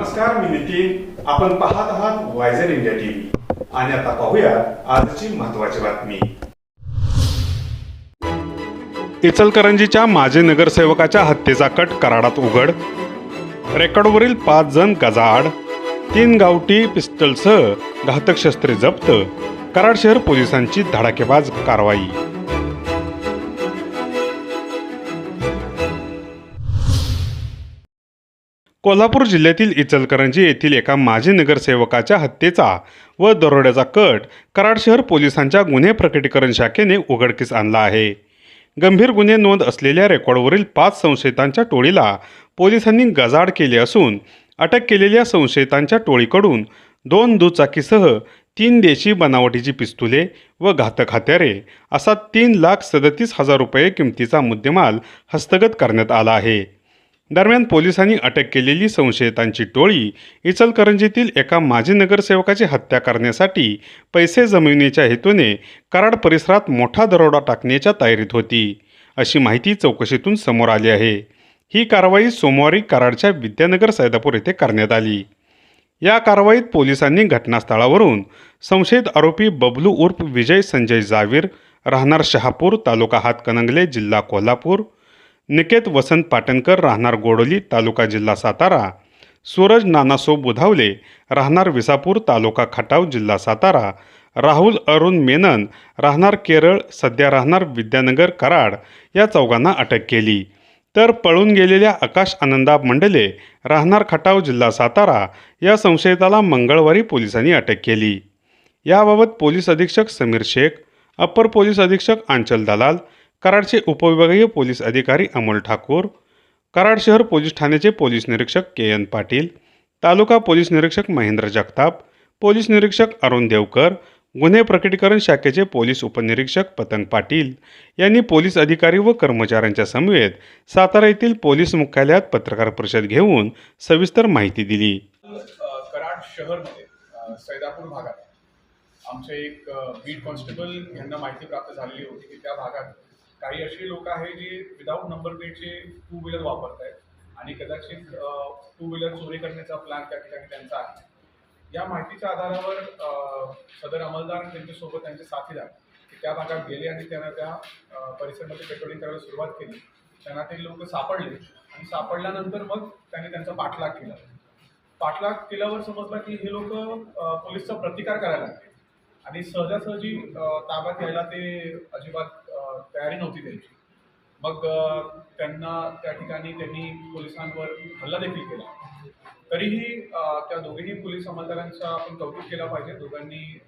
नमस्कार मी नितीन. आपण पाहत आहात वायझर इंडिया टीव्ही आणि आता पाहूया आजची महत्वाची बातमी. इचलकरंजीच्या माजी नगरसेवकाच्या हत्येचा कट कराडात उघड. रेकॉर्डवरील पाच जण गजाआड तीन गावठी पिस्टलसह घातक शस्त्रे जप्त. कराड शहर पोलिसांची धडाकेबाज कारवाई. कोल्हापूर जिल्ह्यातील इचलकरंजी येथील एका माजी नगरसेवकाच्या हत्येचा व दरोड्याचा कट कराड शहर पोलिसांच्या गुन्हे प्रकटीकरण शाखेने उघडकीस आणला आहे. गंभीर गुन्हे नोंद असलेल्या रेकॉर्डवरील पाच संशयितांच्या टोळीला पोलिसांनी गजाड केले असून अटक केलेल्या संशयितांच्या टोळीकडून दोन दुचाकीसह तीन देशी बनावटीची पिस्तुले व घातक हत्यारे असा तीन लाख सदतीस हजार रुपये किमतीचा मुद्देमाल हस्तगत करण्यात आला आहे. दरम्यान पोलिसांनी अटक केलेली संशयितांची टोळी इचलकरंजीतील एका माजी नगरसेवकाची हत्या करण्यासाठी पैसे जमिनीच्या हेतूने कराड परिसरात मोठा दरोडा टाकण्याच्या तयारीत होती. अशी माहिती चौकशीतून समोर आली आहे. ही कारवाई सोमवारी कराडच्या विद्यानगर सैदापूर येथे करण्यात आली. या कारवाईत पोलिसांनी घटनास्थळावरून संशयित आरोपी बबलू उर्फ विजय संजय जावीर राहणार शहापूर तालुका हातकणंगले जिल्हा कोल्हापूर निकेत वसंत पाटणकर राहणार गोडोली तालुका जिल्हा सातारा. सूरज नानासो बुधावले राहणार विसापूर तालुका खटाव जिल्हा सातारा. राहुल अरुण मेनन राहणार केरळ सध्या राहणार विद्यानगर कराड या चौघांना अटक केली. तर पळून गेलेल्या आकाश आनंदा मंडले राहणार खटाव जिल्हा सातारा या संशयिताला मंगळवारी पोलिसांनी अटक केली. याबाबत पोलीस अधीक्षक समीर शेख अप्पर पोलीस अधीक्षक आंचल दलाल कराडचे उपविभागीय पोलीस अधिकारी अमोल ठाकूर कराड शहर पोलीस ठाण्याचे पोलीस निरीक्षक के एन पाटील तालुका पोलीस निरीक्षक महेंद्र जगताप पोलीस निरीक्षक अरुण देवकर गुन्हे प्रकटीकरण शाखेचे पोलीस उपनिरीक्षक पतंग पाटील यांनी पोलीस अधिकारी व कर्मचाऱ्यांच्या समवेत सातारा येथील पोलीस मुख्यालयात पत्रकार परिषद घेऊन सविस्तर माहिती दिली. कराड शहरमध्ये सैदापूर भागात आमचे एक बीट कॉन्स्टेबल यांना माहिती प्राप्त झालेली होती की त्या भागात काही अशी लोक आहे जे विदाऊट नंबर प्लेटचे टू व्हीलर वापरत आहेत आणि कदाचित टू व्हीलर चोरी करण्याचा प्लॅन त्या ठिकाणी त्यांचा आहे. या माहितीच्या आधारावर सदर अंमलदार त्यांच्यासोबत त्यांचे साथीदार त्या भागात गेले आणि त्यांना त्या परिसरामध्ये पेट्रोलिंग करायला सुरुवात केली. त्यांना ते लोक सापडले आणि सापडल्यानंतर मग त्यांनी त्यांचा पाठलाग केला. पाठलाग केल्यावर समजलं की हे लोक पोलिसचा प्रतिकार करायला लागले. आणि सहजासहजी ताब्यात यायला ते अजिबात तयारी नव्हती त्यांची. मग त्यांना त्या ठिकाणी त्यांनी पोलिसांवर हल्ला देखील केला. तरीही त्या दोघेही पोलीस अंमलदारांचा आपण कौतुक केला पाहिजे. दोघांनी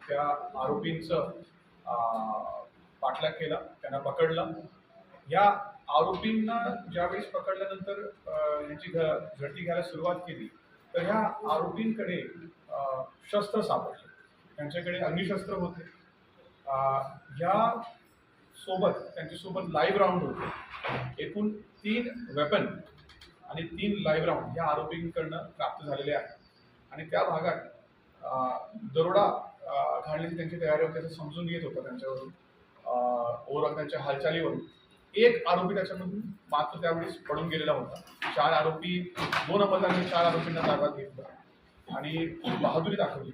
त्या आरोपींचं पाठलाग केला त्यांना पकडलं. या आरोपींना ज्यावेळेस पकडल्यानंतर यांची घ झडती घ्यायला सुरुवात केली तर ह्या आरोपींकडे शस्त्र सापडले. त्यांच्याकडे अग्निशस्त्र होते. ह्या सोबत त्यांच्यासोबत लाईव्ह राऊंड होते. एकूण तीन वेपन आणि तीन लाईव्ह राऊंड या आरोपींकडनं प्राप्त झालेले आहेत. आणि त्या भागात दरोडा घालण्याची त्यांची तयारी होती असं समजून घेत होतं त्यांच्यावरून. ओव्हरऑल त्यांच्या हालचालीवरून. एक आरोपी त्याच्यामधून मात्र त्यावेळेस पडून गेलेला होता. चार आरोपी दोन अंमलदारांनी चार आरोपींना ताब्यात घेतलं. आणि बहादुरी दाखवली.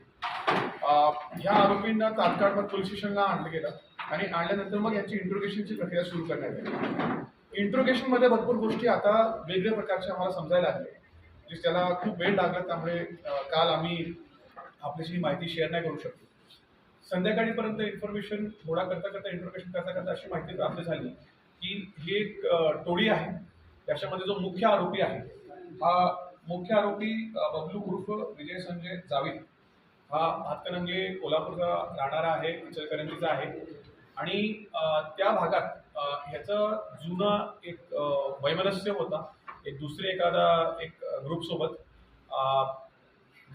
ह्या आरोपींना तात्काळ पोलीस स्टेशनला आणलं गेलं. आणि आणल्यानंतर मग याची इंट्रोगेशनची प्रक्रिया सुरू करण्यात आली. इंट्रोगेशनमध्ये भरपूर गोष्टी आता वेगवेगळ्या प्रकारच्या आम्हाला समजायला लागले जे म्हणजे त्याला खूप वेळ लागला त्यामुळे काल आम्ही आपल्याशी माहिती शेअर नाही करू शकतो संध्याकाळीपर्यंत इन्फॉर्मेशन थोडा करता करता इंट्रोगेशन करता करता अशी माहिती प्राप्त झाली की ही एक टोळी आहे. त्याच्यामध्ये जो मुख्य आरोपी आहे हा मुख्य आरोपी बबलू उर्फ विजय संजय जावीद. हा हातकणंगले कोल्हापूरचा राहणारा आहे इचलकरंजीचा आहे. आणि त्या भागात ह्याचं जुनं एक वैमनस्य होता. एक दुसरे एखादा एक ग्रुपसोबत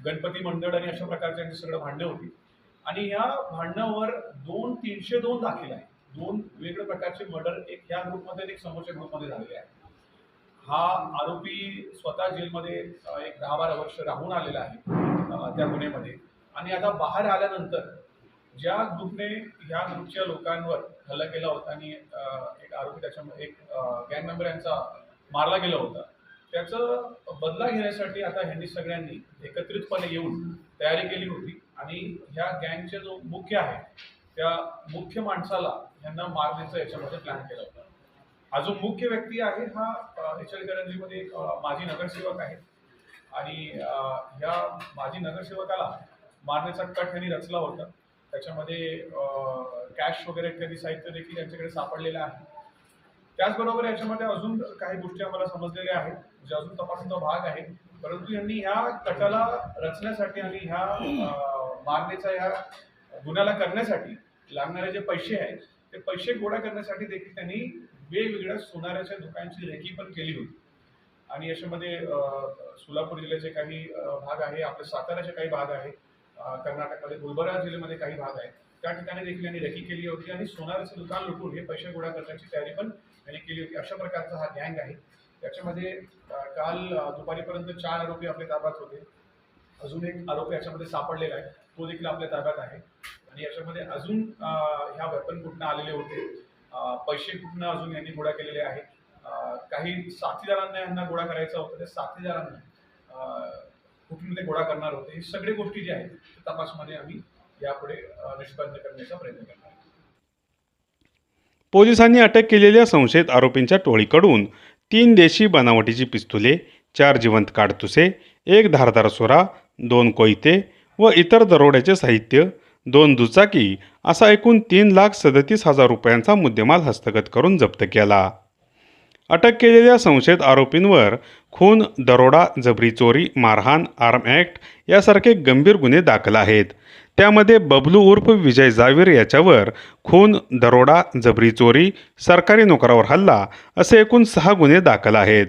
गणपती मंडळ आणि अशा प्रकारचे सगळं भांडणं होती. आणि ह्या भांडणावर दोन तीनशे दोन दाखल आहे दोन वेगवेगळ्या प्रकारचे मर्डर एक ह्या ग्रुपमध्ये आणि एक समोरच्या ग्रुपमध्ये झालेले आहे हा आरोपी स्वतः जेलमध्ये एक दहा बारा वर्ष राहून आलेला आहे त्या गुन्ह्यामध्ये. आणि आता बाहेर आल्यानंतर ज्या ग्रुपने ह्या ग्रुपच्या लोकांवर हल्ला केला होता आणि एक आरोपी त्याच्यामध्ये एक गँग मेंबर यांचा मारला गेला होता त्याचं बदला घेण्यासाठी आता ह्यांनी सगळ्यांनी एकत्रितपणे येऊन तयारी केली होती आणि ह्या गँगचे जो मुख्य आहे त्या मुख्य माणसाला ह्यांना मारण्याचा याच्यामध्ये प्लॅन केला होता. हा जो मुख्य व्यक्ती आहे हा अ, इचलकरंजीमध्ये एक माजी नगरसेवक आहे आणि ह्या माजी नगरसेवकाला मारण्याचा कट यांनी रचला होता. त्याच्यामध्ये कॅश वगैरे इत्यादी साहित्य देखील यांच्याकडे सापडलेलं आहे. त्याचबरोबर याच्यामध्ये अजून काही गोष्टी आम्हाला समजलेल्या आहेत जे अजून तपासाचा भाग आहे. परंतु यांनी ह्या कटाला रचण्यासाठी आणि ह्या अ, मारण्याचा ह्या गुन्ह्याला करण्यासाठी लागणारे जे पैसे आहेत ते पैसे गोळा करण्यासाठी देखील त्यांनी वेगवेगळ्या सोनाऱ्याच्या दुकानांची रेकी पण केली होती. आणि याच्यामध्ये सोलापूर जिल्ह्याचे काही भाग आहे आपले साताऱ्याचे काही भाग आहे. कर्नाटकमध्ये गुलबर्गा जिल्ह्यामध्ये काही भाग आहे त्या ठिकाणी देखील यांनी रेकी केली होती आणि सोनाराचं दुकान लुटून हे पैसे गोळा करण्याची तयारी पण यांनी केली होती. अशा प्रकारचा हा गँग आहे. त्याच्यामध्ये काल दुपारीपर्यंत चार आरोपी आपल्या ताब्यात होते. अजून एक आरोपी याच्यामध्ये सापडलेला आहे. तो देखील आपल्या ताब्यात आहे. आणि याच्यामध्ये अजून ह्या वेपन कुठनं आलेले होते. पैसे कुठनं अजून यांनी गोळा केलेले आहे काही साथीदारांना यांना गोळा करायचा होता. त्या साथीदारांना कुठून ते गोळा करणार होते हे सगळे गोष्टी ज्या आहेत तपासमध्ये आम्ही यापुढे निष्पन्न करण्याचा प्रयत्न करणार पोलिसांनी अटक केलेल्या संशयित आरोपींच्या टोळीकडून तीन देशी बनावटीची पिस्तुले चार जिवंत काडतुसे एक धारदार सोरा दोन कोयते व इतर दरोड्याचे साहित्य दोन दुचाकी असा एकूण तीन लाख सदतीस हजार रुपयांचा मुद्देमाल हस्तगत करून जप्त केला. अटक केलेल्या संशयित आरोपींवर खून दरोडा जबरी चोरी मारहाण आर्म ॲक्ट यासारखे गंभीर गुन्हे दाखल आहेत. त्यामध्ये बबलू उर्फ विजय जावीर याच्यावर खून दरोडा जबरी चोरी सरकारी नोकरावर हल्ला असे एकूण सहा गुन्हे दाखल आहेत.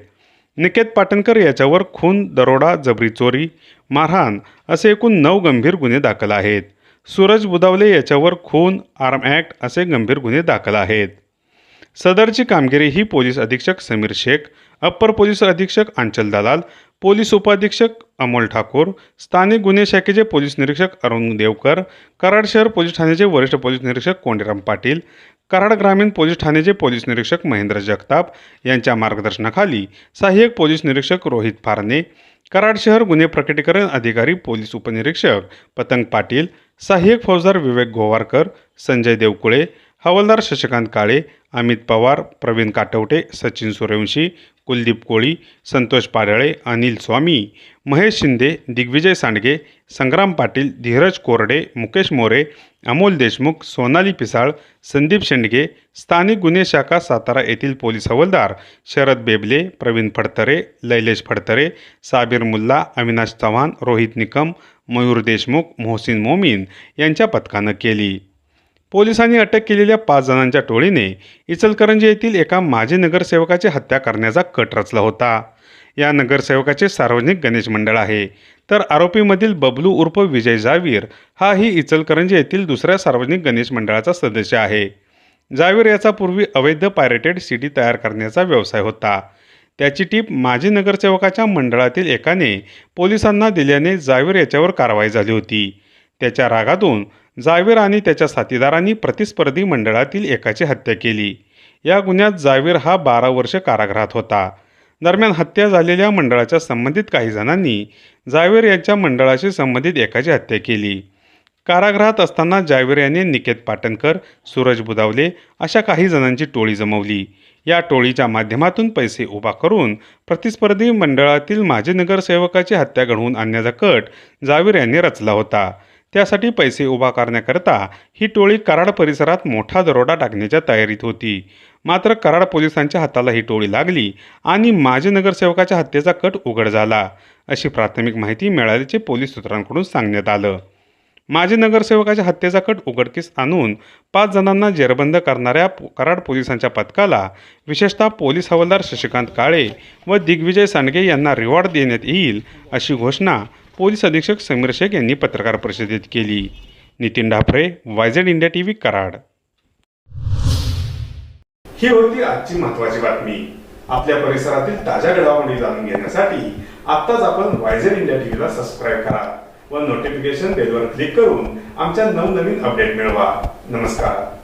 निकेत पाटणकर याच्यावर खून दरोडा जबरी चोरी मारहाण असे एकूण नऊ गंभीर गुन्हे दाखल आहेत. सूरज बुदावले याच्यावर खून आर्म ॲक्ट असे गंभीर गुन्हे दाखल आहेत. सदरची कामगिरी ही पोलीस अधीक्षक समीर शेख अप्पर पोलीस अधीक्षक आंचल दलाल पोलीस उपाधीक्षक अमोल ठाकूर स्थानिक गुन्हे शाखेचे पोलीस निरीक्षक अरुण देवकर कराड शहर पोलीस ठाण्याचे वरिष्ठ पोलीस निरीक्षक कोंडीराम पाटील कराड ग्रामीण पोलीस ठाण्याचे पोलीस निरीक्षक महेंद्र जगताप यांच्या मार्गदर्शनाखाली सहाय्यक पोलीस निरीक्षक रोहित फारणे कराड शहर गुन्हे प्रकटीकरण अधिकारी पोलीस उपनिरीक्षक पतंग पाटील सहाय्यक फौजदार विवेक गोवारकर संजय देवकुळे हवालदार शशिकांत काळे अमित पवार प्रवीण काटवटे सचिन सूर्यवंशी कुलदीप कोळी संतोष पाडळे अनिल स्वामी महेश शिंदे दिग्विजय सांडगे संग्राम पाटील धीरज कोरडे मुकेश मोरे अमोल देशमुख सोनाली पिसाळ संदीप शेंडगे स्थानिक गुन्हे शाखा सातारा येथील पोलीस हवालदार शरद बेबले प्रवीण फडतरे लैलेश फडतरे साबीर मुल्ला अविनाश चव्हाण रोहित निकम मयूर देशमुख मोहसिन मोमीन यांच्या पथकानं केली. पोलिसांनी अटक केलेल्या पाच जणांच्या टोळीने इचलकरंजी येथील एका माजी नगरसेवकाची हत्या करण्याचा कट रचला होता. या नगरसेवकाचे सार्वजनिक गणेश मंडळ आहे. तर आरोपीमधील बबलू उर्फ विजय जावीर हा ही इचलकरंजी येथील दुसऱ्या सार्वजनिक गणेश मंडळाचा सदस्य आहे. जावीर याचा पूर्वी अवैध पायरेटेड सीडी तयार करण्याचा व्यवसाय होता. त्याची टीप माजी नगरसेवकाच्या मंडळातील एकाने पोलिसांना दिल्याने जावीर याच्यावर कारवाई झाली होती. त्याच्या रागातून जावीर आणि त्याच्या साथीदारांनी प्रतिस्पर्धी मंडळातील एकाची हत्या केली. या गुन्ह्यात जावीर हा बारा वर्ष कारागृहात होता. दरम्यान हत्या झालेल्या मंडळाच्या संबंधित काही जणांनी जावीर यांच्या मंडळाशी संबंधित एकाची हत्या केली. कारागृहात असताना जावीर यांनी निकेत पाटणकर सूरज बुदावले अशा काही जणांची टोळी जमवली. या टोळीच्या माध्यमातून पैसे उभा करून प्रतिस्पर्धी मंडळातील माजी नगरसेवकाची हत्या घडवून आणण्याचा कट जावीर यांनी रचला होता. त्यासाठी पैसे उभा करण्याकरता ही टोळी कराड परिसरात मोठा दरोडा टाकण्याच्या तयारीत होती. मात्र कराड पोलिसांच्या हाताला ही टोळी लागली आणि माजी नगरसेवकाच्या हत्येचा कट उघड झाला अशी प्राथमिक माहिती मिळाल्याचे पोलीस सूत्रांकडून सांगण्यात आलं. माजी नगरसेवकाच्या हत्येचा कट उघडकीस आणून पाच जणांना जेरबंद करणाऱ्या कराड पोलिसांच्या पथकाला विशेषतः पोलीस हवालदार शशिकांत काळे व दिग्विजय सांडगे यांना रिवॉर्ड देण्यात येईल अशी घोषणा पोलीस अधीक्षक समीर शेख यांनी पत्रकार परिषदेत केली. Nitin Dhaphare Y Z India T V Karad. ही होती आजची महत्वाची बातमी. आपल्या परिसरातील ताज्या घडामोडी जाणून घेण्यासाठी आत्ताच आपण वायझेड इंडिया टीव्हीला सबस्क्राईब करा व नोटिफिकेशन बेलवर क्लिक करून आमच्या नवनवीन अपडेट मिळवा. नमस्कार.